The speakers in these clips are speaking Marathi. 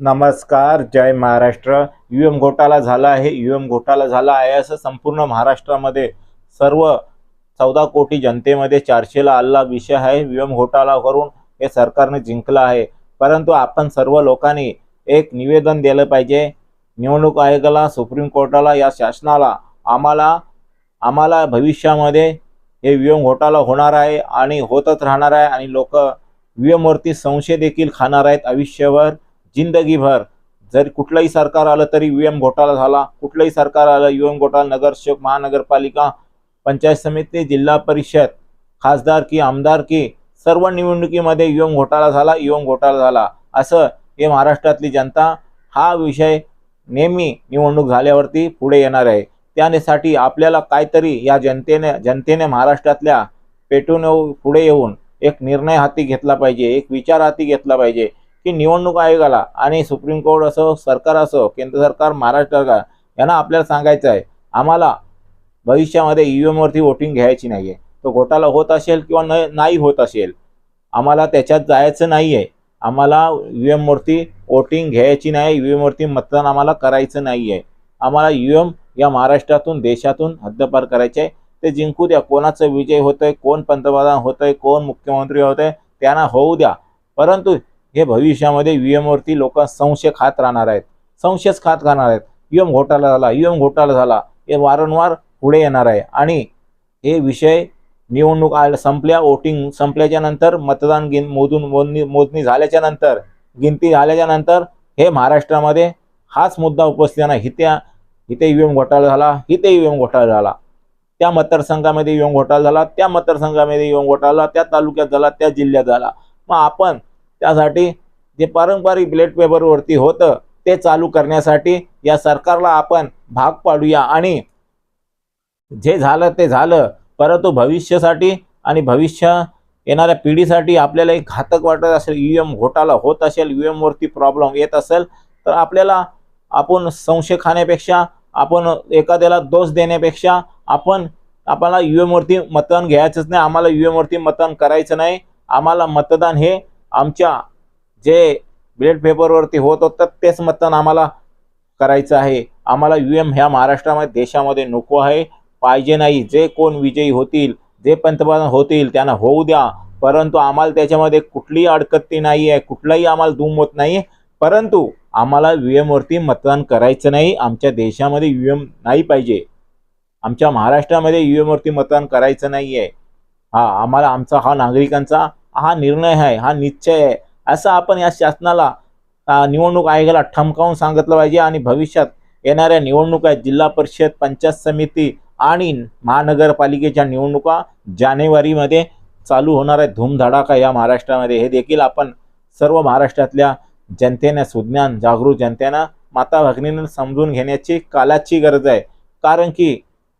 नमस्कार जय महाराष्ट्र. यू एम घोटाळा झाला आहे. यू एम घोटाळा झाला आहे असं संपूर्ण महाराष्ट्रामध्ये सर्व चौदा कोटी जनतेमध्ये चर्चेला आलेला विषय आहे. यू एम घोटाळा करून हे सरकारने जिंकलं आहे. परंतु आपण सर्व लोकांनी एक निवेदन दिलं पाहिजे. निवडणूक आयोगाला सुप्रीम कोर्टाला या शासनाला आम्हाला आम्हाला भविष्यामध्ये हे यू एम घोटाळा होणार आहे आणि होतच राहणार आहे आणि लोक यू एमवरती संशय देखील खाणार आहेत आयुष्यभर. जिंदगीभर. जर कुठलंही सरकार आलं तरी यू एम घोटाळा झाला. कुठलंही सरकार आलं यू एम घोटाळा नगरसेवक महानगरपालिका पंचायत समिती जिल्हा परिषद खासदार की आमदार की सर्व निवडणुकीमध्ये यू एम घोटाळा झाला यू एम घोटाळा झाला. असं हे महाराष्ट्रातली जनता हा विषय नेहमी निवडणूक झाल्यावरती पुढे येणार आहे. त्यासाठी आपल्याला काहीतरी या जनतेने जनतेने महाराष्ट्रातल्या पेटून पुढे येऊन एक निर्णय हाती घेतला पाहिजे एक विचार हाती घेतला पाहिजे. की निवडणूक आयोगाला आणि सुप्रीम कोर्ट असो सरकार असो केंद्र सरकार महाराष्ट्र सरकार यांना आपल्याला सांगायचं आहे आम्हाला भविष्यामध्ये ई व्ही एमवरती वोटिंग घ्यायची नाही आहे तो घोटाळा होत असेल किंवा न नाही होत असेल आम्हाला त्याच्यात जायचं नाही आहे आम्हाला यू एमवरती वोटिंग घ्यायची नाही यू एमवरती मतदान आम्हाला करायचं नाही आहे आम्हाला यू एम या महाराष्ट्रातून देशातून हद्दपार करायचे आहे. ते जिंकू द्या. कोणाचा विजय होतोय कोण पंतप्रधान होतोय कोण मुख्यमंत्री होतोय त्यांना होऊ द्या. परंतु हे भविष्यामध्ये यू लोक संशय खात राहणार आहेत. संशयच खात राहणार आहेत. यू घोटाळा झाला यू घोटाळा झाला हे वारंवार पुढे येणार आहे. आणि हे विषय निवडणूक आय संपल्या वोटिंग संपल्याच्या नंतर मतदान गिन मोजून मोजणी मोजणी झाल्याच्यानंतर गिनती झाल्याच्यानंतर हे महाराष्ट्रामध्ये हाच मुद्दा उपस्थित आहे. इथे इथे यू एम घोटाळा झाला इथे यू घोटाळा झाला. त्या मतदारसंघामध्ये यू घोटाळा झाला त्या मतदारसंघामध्ये यू घोटाळा झाला त्या तालुक्यात झाला त्या जिल्ह्यात झाला. मग आपण त्यासाठी जे पारंपरिक ब्लेट पेपरवरती होतं ते चालू करण्यासाठी या सरकारला आपण भाग पाडूया. आणि जे झालं ते झालं. परंतु भविष्यासाठी आणि भविष्य येणाऱ्या पिढीसाठी आपल्याला एक घातक वाटत असेल यू एम घोटाळा होत असेल यू एमवरती प्रॉब्लेम येत असेल तर आपल्याला आपण संशय खाण्यापेक्षा आपण एखाद्याला दोष देण्यापेक्षा आपण आपल्याला यू एमवरती मतदान घ्यायचंच नाही आम्हाला यू एमवरती मतदान करायचं नाही. आम्हाला मतदान हे आमच्या जे ब्लेड पेपरवरती होत होतं तेच मतदान आम्हाला करायचं आहे. आम्हाला यू एम ह्या महाराष्ट्रामध्ये देशामध्ये नको आहे. पाहिजे नाही. जे कोण विजयी होतील जे पंतप्रधान होतील त्यांना होऊ द्या. परंतु आम्हाला त्याच्यामध्ये कुठलीही अडकत्ती नाही आहे. कुठलाही आम्हाला धूम होत नाही परंतु आम्हाला यू एमवरती मतदान करायचं नाही. आमच्या देशामध्ये यू एम नाही पाहिजे. आमच्या महाराष्ट्रामध्ये यू एमवरती मतदान करायचं नाही आहे. हा आम्हाला आमचा हा नागरिकांचा हा निर्णय आहे हा निश्चय आहे. असं आपण या शासनाला निवडणूक आयोगाला ठमकावून सांगितलं पाहिजे आणि भविष्यात येणाऱ्या निवडणुका जिल्हा परिषद पंचायत समिती आणि महानगरपालिकेच्या निवडणुका जानेवारीमध्ये चालू होणार आहे धूमधडाका या महाराष्ट्रामध्ये. हे देखील आपण सर्व महाराष्ट्रातल्या जनतेने सुज्ञान जागरूक जनतेनं माता भगिनीनं समजून घेण्याची कालाची गरज आहे. कारण की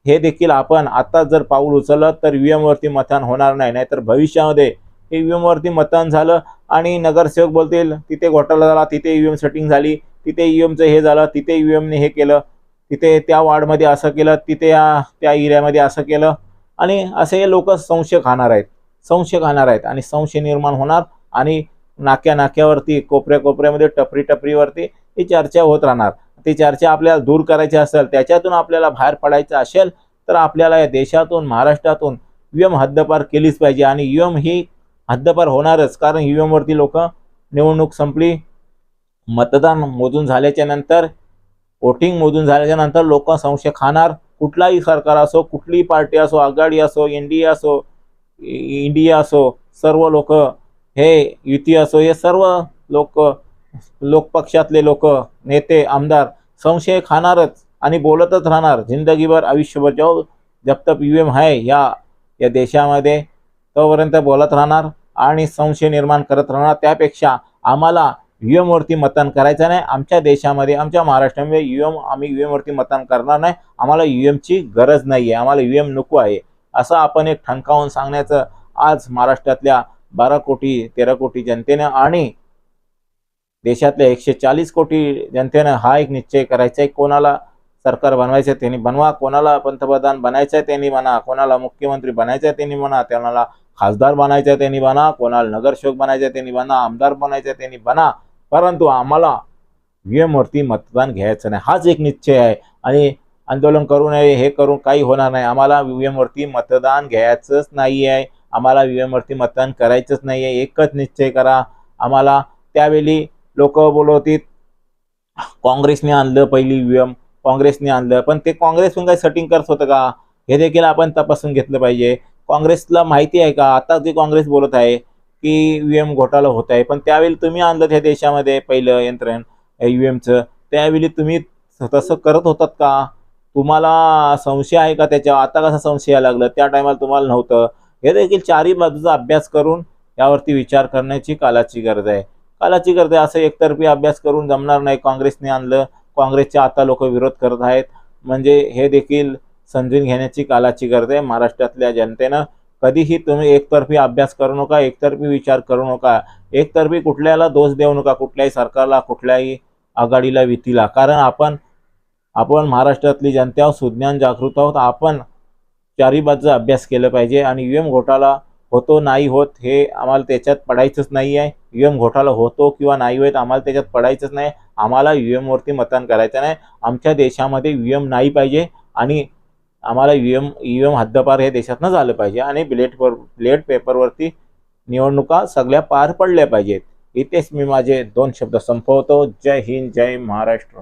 हे देखील आपण आता जर पाऊल उचललं तर यू एमवरती मतदान होणार नाही. नाहीतर भविष्यामध्ये ईव्हीएम वरती एमवरती मतदान झालं आणि नगरसेवक बोलतील तिथे घोटाळा झाला तिथे ईव्हीएम एम सेटिंग झाली तिथे ईव्हीएमचं हे झालं तिथे ईव्हीएमने एमने हे केलं तिथे त्या वार्डमध्ये असं केलं तिथे या त्या एरियामध्ये असं केलं. आणि असे लोक संशय खाणार आहेत संशय खाणार आहेत आणि संशय निर्माण होणार आणि नाक्या नाक्यावरती कोपऱ्या कोपऱ्यामध्ये टपरी टपरीवरती ही चर्चा होत राहणार. ती चर्चा आपल्याला दूर करायची असेल त्याच्यातून आपल्याला बाहेर पडायचं असेल तर आपल्याला या देशातून महाराष्ट्रातून यू हद्दपार केलीच पाहिजे आणि यू ही हद्दपार होणारच. कारण ईव्हीएमवरती एमवरती लोक निवडणूक संपली मतदान मोजून झाल्याच्यानंतर वोटिंग मोजून झाल्याच्यानंतर लोक संशय खाणार. कुठलाही सरकार असो कुठलीही पार्टी असो आघाडी असो एन डी ए असो इंडिया असो सर्व लोक हे युती असो हे सर्व लोक लोकपक्षातले लोक नेते आमदार संशय खाणारच आणि बोलतच राहणार. जिंदगीभर आयुष्यभर जो जब तक यू एम आहे या या देशामध्ये तोपर्यंत बोलत राहणार. आणि संशय निर्माण करत राहणार. त्यापेक्षा आम्हाला यू एमवरती मतदान करायचं नाही. आमच्या देशामध्ये आमच्या महाराष्ट्रामध्ये यू एम आम्ही यू एमवरती मतदान करणार नाही. आम्हाला यू एमची गरज नाही आहे आम्हाला यू एम नको आहे. असं आपण एक ठणकावून सांगण्याचं आज महाराष्ट्रातल्या बारा कोटी तेरा कोटी जनतेनं आणि देशातल्या एकशे चाळीस कोटी जनतेनं हा एक निश्चय करायचा आहे कोणाला सरकार बनवायचं आहे त्यांनी बनवा. कोणाला पंतप्रधान बनायचं आहे त्यांनी म्हणा. कोणाला मुख्यमंत्री बनायचं आहे त्यांनी म्हणा. कोणाला खासदार बनायचं आहे त्यांनी बना कोणाला नगरसेवक बनायचं त्यांनी बना आमदार बनायचं त्यांनी बना. परंतु आम्हाला व्ही वरती मतदान घ्यायचं नाही. हाच एक निश्चय आहे. आणि आंदोलन करू नये हे करून काही होणार नाही. आम्हाला व्ही वरती मतदान घ्यायचंच नाही आहे आम्हाला व्ही वरती मतदान करायचंच नाही आहे एकच निश्चय करा. आम्हाला त्यावेळी लोक बोलवतील काँग्रेसने आणलं पहिली व्ही एम काँग्रेसने आणलं. पण ते काँग्रेसहून काही सेटिंग करत होतं का? हे देखील आपण तपासून घेतलं पाहिजे. काँग्रेसला माहिती आहे का? आता जे काँग्रेस बोलत आहे की व्ही एम घोटाळा होत आहे. पण त्यावेळी तुम्ही आणलं त्या देशामध्ये पहिलं यंत्रण यू एमचं त्यावेळी तुम्ही तसं करत होतात का? तुम्हाला संशय आहे का त्याच्यावर? आता कसा संशय यायला लागलं? त्या टायमाला तुम्हाला नव्हतं. हे देखील चारही बाजूचा अभ्यास करून यावरती विचार करण्याची कालाची गरज आहे. कालाची गरज आहे. असं एकतर्फी अभ्यास करून जमणार नाही. काँग्रेसने आणलं. काँग्रेसचे आता लोक विरोध करत आहेत. म्हणजे हे देखील समजून घेण्याची कालाची गरज आहे. महाराष्ट्रातल्या जनतेनं कधीही तुम्ही एकतर्फी अभ्यास करू नका एकतर्फी विचार करू नका. एकतर्फी कुठल्याला दोष देऊ नका कुठल्याही सरकारला कुठल्याही आघाडीला वितीला कारण आपण आपण महाराष्ट्रातली जनते आहोत सुज्ञान जागृत आहोत. आपण चारी बाजूचा अभ्यास केलं पाहिजे आणि यू एम घोटाळा होतो नाही होत हे आम्हाला त्याच्यात पडायचंच नाही आहे. यू एम घोटाळा होतो किंवा नाही होत आम्हाला त्याच्यात पडायचंच नाही. आम्हाला यू एमवरती मतदान करायचं नाही. आमच्या देशामध्ये यू एम नाही पाहिजे आणि आम्हाला यू एम यू एम हद्दपार हे देशातनं झालं पाहिजे आणि बिलेटवर बिलेट पेपरवरती निवडणुका सगळ्या पार पडल्या पाहिजेत. इथेच मी माझे दोन शब्द संपवतो. जय हिंद जय महाराष्ट्र.